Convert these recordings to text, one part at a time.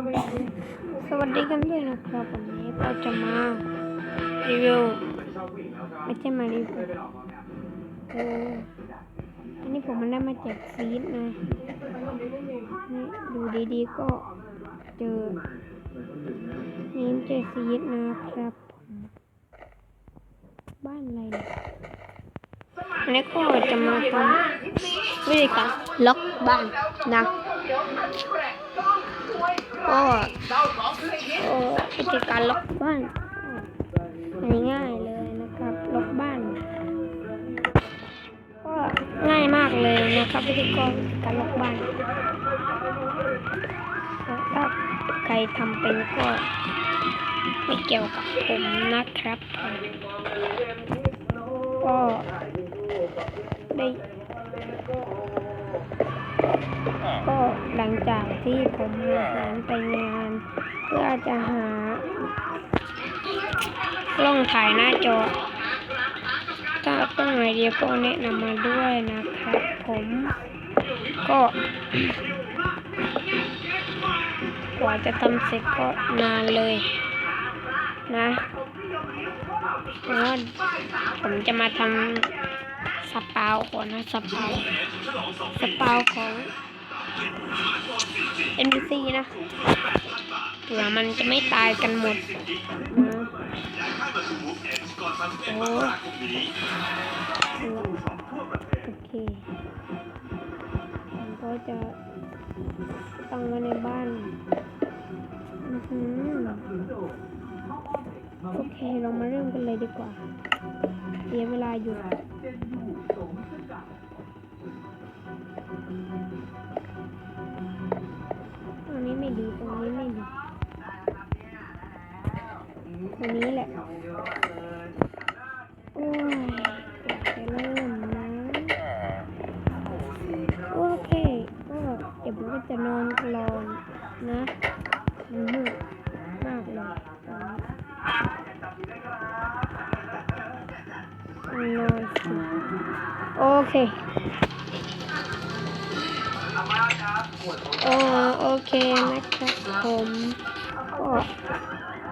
สวัสดีกันด้วยนะครับวันนี้ก็จะมารีวิวไม่ใช่มารีวิวเอออันนี้ผมมันได้มาจากซีดนะนี่ดูดีๆก็เจอนี่เจอซีดนะครับบ้านอะไรอันนี้ก็จะมาทำวิธีการล็อกบ้านนะ ก็ก็วิธีการล็อกบ้านง่ายๆเลยนะครับล็อกบ้าน ก็ง่ายมากเลยนะครับวิธีการการล็อกบ้านถ้าใครทำเป็นก็ไม่เกี่ยวกับผมนะครับก็ได้ หลังจากที่ผมหารไปงาน เพื่อจะหากล้องถ่ายหน้าจอ ถ้ากล้องไอเดียก็แนะนำมาด้วยนะครับ ผมก็กว่าจะทำเสร็จก็นานเลยนะเพราะว่าผมจะมาทำสปาวก่อนนะสปาวสปาวของ NPC นะเผื่อมันจะไม่ตายกันหมดโอ้โอเคผมก็จะตั้งไว้ในบ้านอือโอเค เรามาเริ่มกันเลยดีกว่าเสียเวลาอยู่ ตรงนี้แหละ โอ้ยจะเริ่มนะโอเคก็เดี๋ยวผมก็จะนอนกลอนนะมืดมากเลยตอนนี้นอนสิโอเคโอโอเคนะครับผมก็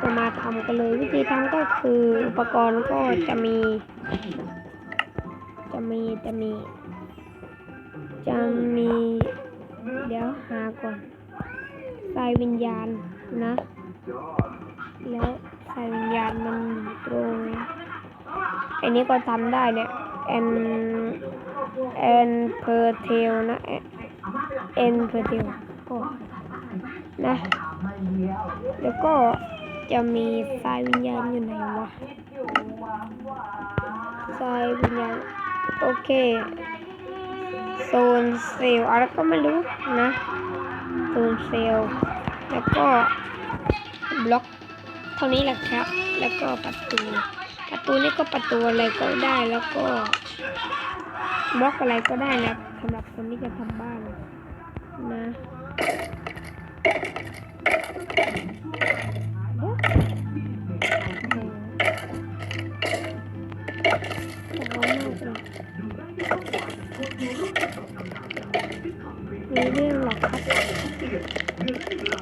จะมาทำกันเลยวิธีทำก็คืออุปกรณ์ก็จะมี จะมีจะมี จะมี เดี๋ยวหาก่อนสายวิญญาณนะ แล้วสายวิญญาณมันตรงอันนี้ก็ทำได้เนี่ยแอนแอนเพอร์เทลนะเอ็นเพอร์เทลก็นะแล้วก็ จะมีทรายวิญญาณอยู่ไหนวะทรายวิญญาณโอเคโซนเซลล์อะไรก็ไม่รู้นะโซนเซลแล้วก็บล็อกเท่านี้แหละครับ แล้วก็ประตู ประตูนี่ก็ประตูอะไรก็ได้แล้วก็บล็อกอะไรก็ได้นะสำหรับคนที่จะทำบ้านนะ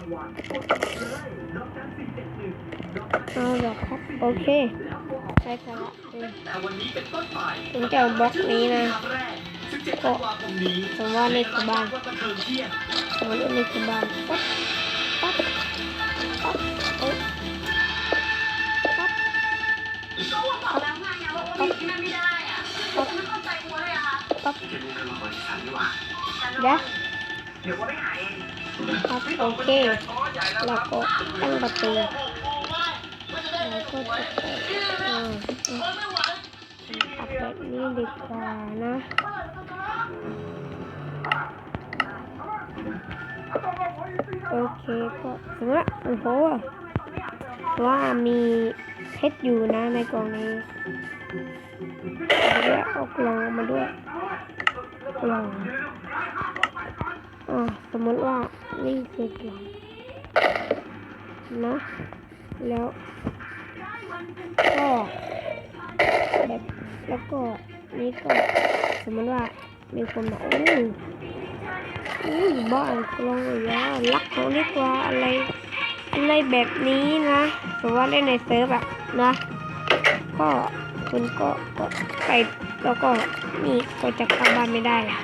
เอาหรอครับโอเคใช้สาระเลยผมจะเอาบล็อกนี้นะก็ผมว่านี่คือบ้านสมว่านี่คือบ้านปั๊บปั๊บปั๊บเอ้ยปั๊บก็ว่าบอกแล้วไงอะว่าโอลิที่นั่นไม่ได้อะผมไม่เข้าใจกูเลยอะค่ะปั๊บฉันเดี๋ยว เดี๋ยวว่าไปหาเองปั๊บโอเคแล้วก็ตั้งประตูแล้วก็จะเปิดอ่าอัพแบบนี้ดีกว่านะโอเคก็สมมติโอ้โหว่ามีเพชรอยู่นะในกล่องนี้เดี๋ยวเอากล่องมาด้วยกล่อง อ่าสมมติว่านี่คือกล่องนะ แล้วก็แบบแล้วก็นี่ก็สมมติว่ามีคนบอกโอ้อุ้ยบ้านกลองยารักของดีกว่าอะไรอะไรแบบนี้นะสมมติว่าเล่นในเซิร์ฟอะนะ ก็คุณก็กดไปแล้วก็นี่ก็จะเข้าบ้านไม่ได้อะ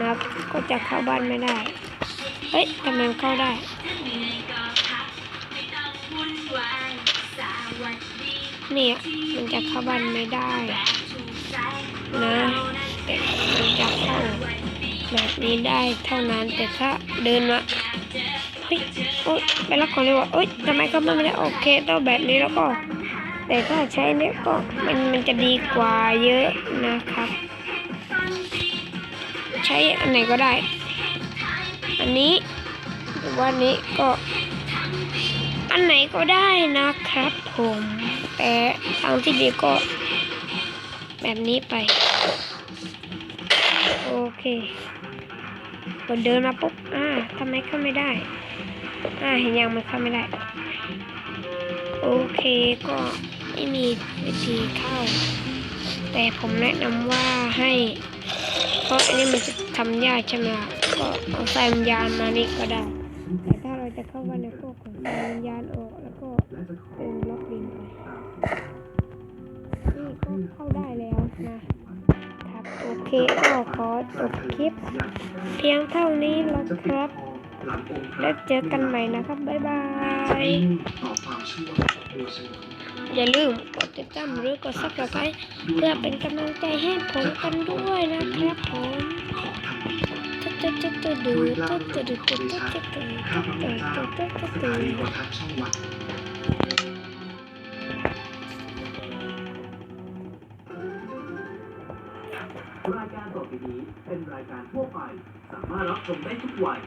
นะก็จะเข้าบ้านไม่ได้ เฮ้ยทำไมเข้าได้ เนี่ย มันจะเข้าบ้านไม่ได้ นะแต่มันจะเข้าแบบนี้ได้เท่านั้น แต่ถ้าเดินมาเฮ้ยโอ๊ยไปรับของเลยว่าเอ้ยทำไมเข้าบ้านไม่ได้โอเคต้องแบบนี้แล้วก็ แต่ถ้าใช้เนี่ยก็มันมันจะดีกว่าเยอะนะครับ ช้อันไหนก็ได้ อันนี้หรือว่าอันนี้ก็ อันไหนก็ได้นะครับผมแต่ทางที่ดีก็ แบบนี้ไป โอเคกดเดินมาปุ๊บอ่าทำไมเข้าไม่ได้ อ่าเห็นยังมันเข้าไม่ได้ โอเคก็ไม่มีวิธีเข้า แต่ผมแนะนำว่าให้ เพราะอันนี้มันจะทำยากใช่ไหมล่ะก็เอาสายวิญญาณมานี่ก็ได้ แต่ถ้าเราจะเข้าวันในพวกของสายวิญญาณออกแล้วก็เป็นล็อกดินไปนี่ก็เข้าได้แล้วนะครับโอเคก็ขอจบคลิป เพียงเท่านี้แล้วครับแล้วเจอกันใหม่นะครับ บ๊ายบาย อย่าลืมกดติดตามหรือกดซับสไครต์เพื่อเป็นกำลังใจให้ผมกันด้วยนะครับผมตึ๊ดตึ๊ดตึ๊ดตึ๊ดตึ๊ดตึ๊ดตึ๊ดตึ๊ดตึ๊ดตึ๊ดตึ๊ดข้าพเจ้าตึ๊ดตึ๊ดตึ๊ดสตึ๊ถาดนีโทรทัศน์ช่องวันรายการต่อไปนี้เป็นรายการทั่วไปสามารถรับชมได้ทุกวัย